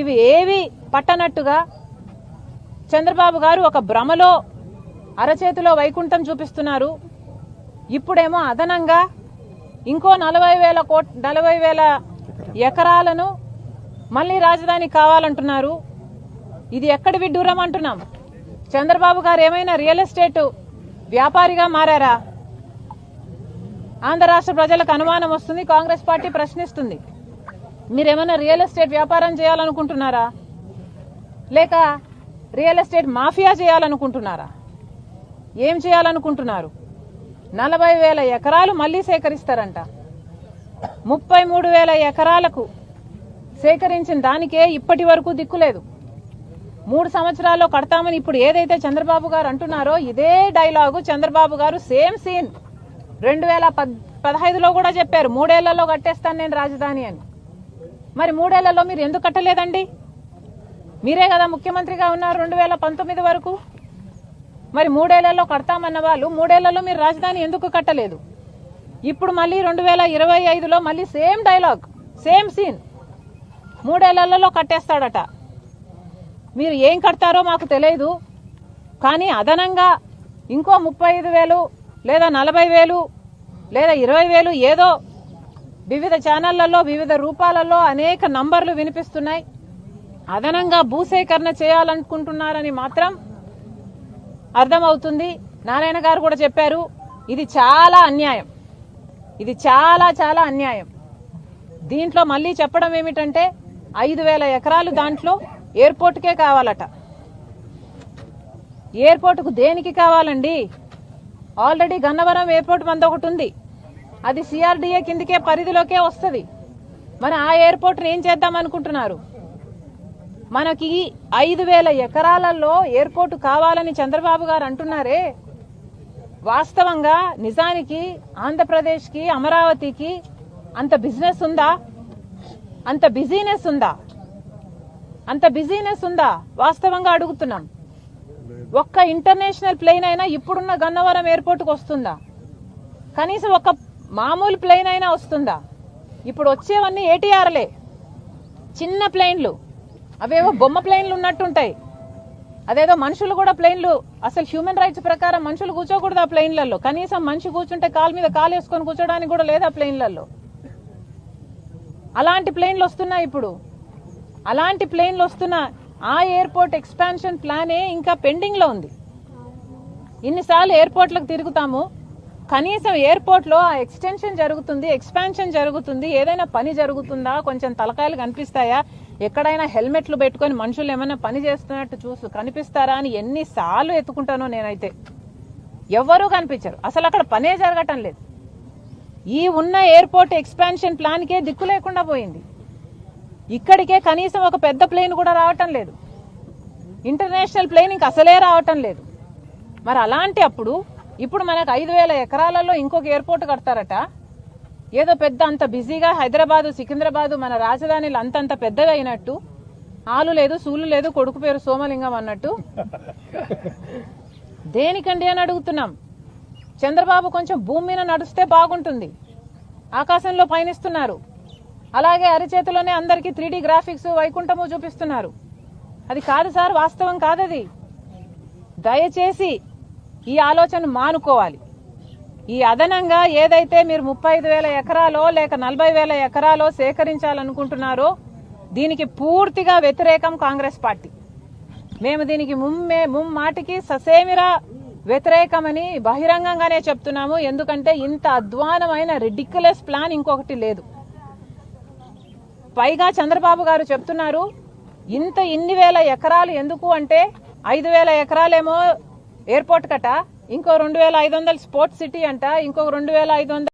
ఇవి ఏవి పట్టనట్టుగా చంద్రబాబు గారు ఒక భ్రమలో అరచేతిలో వైకుంఠం చూపిస్తున్నారు. ఇప్పుడేమో అదనంగా ఇంకో నలభై వేల కోట్ నలభై వేల ఎకరాలను మళ్ళీ రాజధాని కావాలంటున్నారు. ఇది ఎక్కడి విడ్డూరం అంటున్నాం? చంద్రబాబు గారు ఏమైనా రియల్ ఎస్టేట్ వ్యాపారిగా మారారా? ఆంధ్ర రాష్ట్ర ప్రజలకు అనుమానం వస్తుంది కాంగ్రెస్ పార్టీ ప్రశ్నిస్తుంది. మీరేమైనా రియల్ ఎస్టేట్ వ్యాపారం చేయాలనుకుంటున్నారా? లేక రియల్ ఎస్టేట్ మాఫియా చేయాలనుకుంటున్నారా? ఏం చేయాలనుకుంటున్నారు? నలభై వేల ఎకరాలు మళ్ళీ సేకరిస్తారంట. ముప్పై మూడు వేల ఎకరాలకు సేకరించిన దానికే ఇప్పటి వరకు దిక్కులేదు మూడు సంవత్సరాల్లో కడతామని ఇప్పుడు ఏదైతే చంద్రబాబు గారు అంటున్నారో ఇదే డైలాగు చంద్రబాబు గారు సేమ్ సీన్. రెండు వేల పద్ పదహైదులో కూడా చెప్పారు మూడేళ్ళలో కట్టేస్తాను నేను రాజధాని అని. మరి మూడేళ్ళలో మీరు ఎందుకు కట్టలేదండి? మీరే కదా ముఖ్యమంత్రిగా ఉన్నారు రెండు వేల పంతొమ్మిది వరకు. మరి మూడేళ్ళలో కడతామన్న వాళ్ళు మూడేళ్ళలో మీరు రాజధాని ఎందుకు కట్టలేదు? ఇప్పుడు మళ్ళీ రెండు వేల ఇరవై ఐదులో మళ్ళీ సేమ్ డైలాగ్ సేమ్ సీన్. మూడేళ్ళలో కట్టేస్తాడట. మీరు ఏం కడతారో మాకు తెలియదు. కానీ అదనంగా ఇంకో ముప్పై ఐదు వేలు లేదా నలభై వేలు లేదా ఇరవై వేలు ఏదో వివిధ ఛానళ్ళలో వివిధ రూపాలలో అనేక నంబర్లు వినిపిస్తున్నాయి. అదనంగా భూసేకరణ చేయాలనుకుంటున్నారని మాత్రం అర్థమవుతుంది. నారాయణ గారు కూడా చెప్పారు ఇది చాలా అన్యాయం. ఇది చాలా చాలా అన్యాయం. దీంట్లో మళ్ళీ చెప్పడం ఏమిటంటే ఐదు వేల ఎకరాలు దాంట్లో ఎయిర్పోర్ట్కే కావాలట. ఎయిర్పోర్ట్కు దేనికి కావాలండి? ఆల్రెడీ గన్నవరం ఎయిర్పోర్ట్ మంది ఒకటి ఉంది. అది సిఆర్డీఏ కిందకే పరిధిలోకే వస్తుంది. మరి ఆ ఎయిర్పోర్ట్ని ఏం చేద్దాం అనుకుంటున్నారు? మనకి ఐదు వేల ఎకరాలలో ఎయిర్పోర్ట్ కావాలని చంద్రబాబు గారు అంటున్నారే. వాస్తవంగా నిజానికి ఆంధ్రప్రదేశ్కి అమరావతికి అంత బిజినెస్ ఉందా? అంత బిజీనెస్ ఉందా? అంత బిజీనెస్ ఉందా? వాస్తవంగా అడుగుతున్నాం. ఒక్క ఇంటర్నేషనల్ ప్లేన్ అయినా ఇప్పుడున్న గన్నవరం ఎయిర్పోర్ట్కి వస్తుందా? కనీసం ఒక మామూలు ప్లేన్ అయినా వస్తుందా? ఇప్పుడు వచ్చేవన్నీ ఏటీఆర్లే చిన్న ప్లేన్లు అవేవో బొమ్మ ప్లేన్లు ఉన్నట్టుంటాయి. అదేదో మనుషులు కూడా ప్లేన్లు అసలు హ్యూమన్ రైట్స్ ప్రకారం మనుషులు కూర్చోకూడదు ఆ ప్లేన్లలో కనీసం మనిషి కూర్చుంటే కాలు మీద కాలు వేసుకొని కూర్చోడానికి కూడా లేదు ఆ ప్లేన్లలో అలాంటి ప్లేన్లు వస్తున్నాయి ఇప్పుడు. అలాంటి ప్లేన్లు వస్తున్న ఆ ఎయిర్పోర్ట్ ఎక్స్పాన్షన్ ప్లానే ఇంకా పెండింగ్లో ఉంది. ఇన్నిసార్లు ఎయిర్పోర్ట్లకు తిరుగుతాము. కనీసం ఎయిర్పోర్ట్లో ఆ ఎక్స్టెన్షన్ జరుగుతుంది ఎక్స్పాన్షన్ జరుగుతుంది. ఏదైనా పని జరుగుతుందా? కొంచెం తలకాయలు కనిపిస్తాయా? ఎక్కడైనా హెల్మెట్లు పెట్టుకొని మనుషులు ఏమైనా పని చేస్తున్నట్టు చూసు కనిపిస్తారా అని ఎన్నిసార్లు ఎత్తుకుంటానో నేనైతే. ఎవ్వరూ కనిపించరు. అసలు అక్కడ పనే జరగటం లేదు. ఈ ఉన్న ఎయిర్పోర్ట్ ఎక్స్పాన్షన్ ప్లాన్కే దిక్కు లేకుండా పోయింది. ఇక్కడికే కనీసం ఒక పెద్ద ప్లేన్ కూడా రావటం లేదు. ఇంటర్నేషనల్ ప్లేన్ ఇంక అసలే రావటం లేదు. మరి అలాంటి అప్పుడు ఇప్పుడు మనకు ఐదు వేల ఎకరాలలో ఇంకొక ఎయిర్పోర్ట్ కడతారట. ఏదో పెద్ద అంత బిజీగా హైదరాబాదు సికింద్రాబాదు మన రాజధానిలు అంతంత పెద్దగా అయినట్టు ఆలు లేదు సూలు లేదు కొడుకు పేరు సోమలింగం అన్నట్టు. దేనికండి అని అడుగుతున్నాం. చంద్రబాబు కొంచెం భూమి మీద నడుస్తే బాగుంటుంది. ఆకాశంలో పయనిస్తున్నారు. అలాగే అరిచేతిలోనే అందరికీ త్రీ గ్రాఫిక్స్ వైకుంఠము చూపిస్తున్నారు. అది కాదు సార్ వాస్తవం కాదది. దయచేసి ఈ ఆలోచన మానుకోవాలి. ఈ అదనంగా ఏదైతే మీరు ముప్పై ఐదు వేల ఎకరాలో లేక నలభై వేల ఎకరాలో సేకరించాలనుకుంటున్నారో దీనికి పూర్తిగా వ్యతిరేకం కాంగ్రెస్ పార్టీ. మేము దీనికి ముమ్మే ముమ్మాటికి ససేమిరా వ్యతిరేకమని బహిరంగంగానే చెప్తున్నాము. ఎందుకంటే ఇంత అధ్వానమైన రిడిక్యులస్ ప్లాన్ ఇంకొకటి లేదు. పైగా చంద్రబాబు గారు చెప్తున్నారు ఇంత ఇన్ని వేల ఎకరాలు ఎందుకు అంటే ఐదు వేల ఎకరాలేమో ఎయిర్పోర్ట్ కట ఇంకో రెండు వేల ఐదు వందలు స్పోర్ట్స్ సిటీ అంట? ఇంకో రెండు వేల ఐదు వందలు